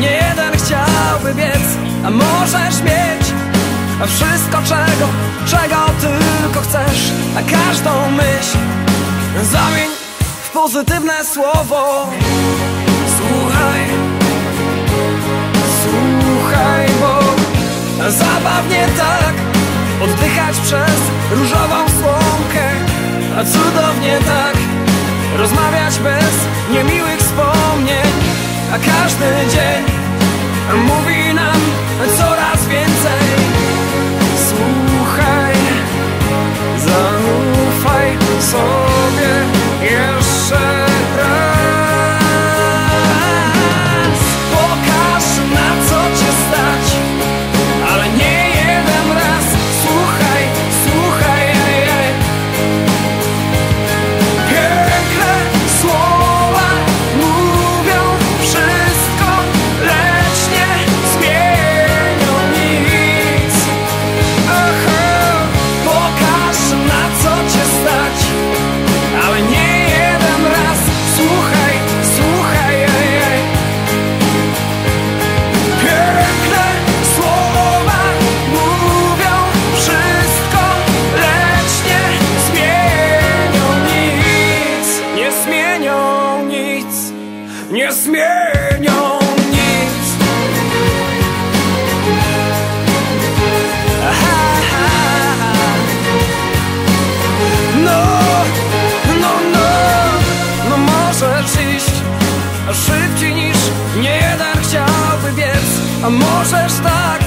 nie jeden chciałby biec. A możesz mieć wszystko czego, czego tylko chcesz. A każdą myśl zamień w pozytywne słowo. Słuchaj, słuchaj, bo zabawnie tak Oddychać przez różową słomkę. A cudownie tak Rozmawiać bez niemiłych A każdy dzień mówi nic, nie zmienią nic. Aha, no, no, no, no możesz iść Szybciej niż nie jeden chciałby biec A możesz tak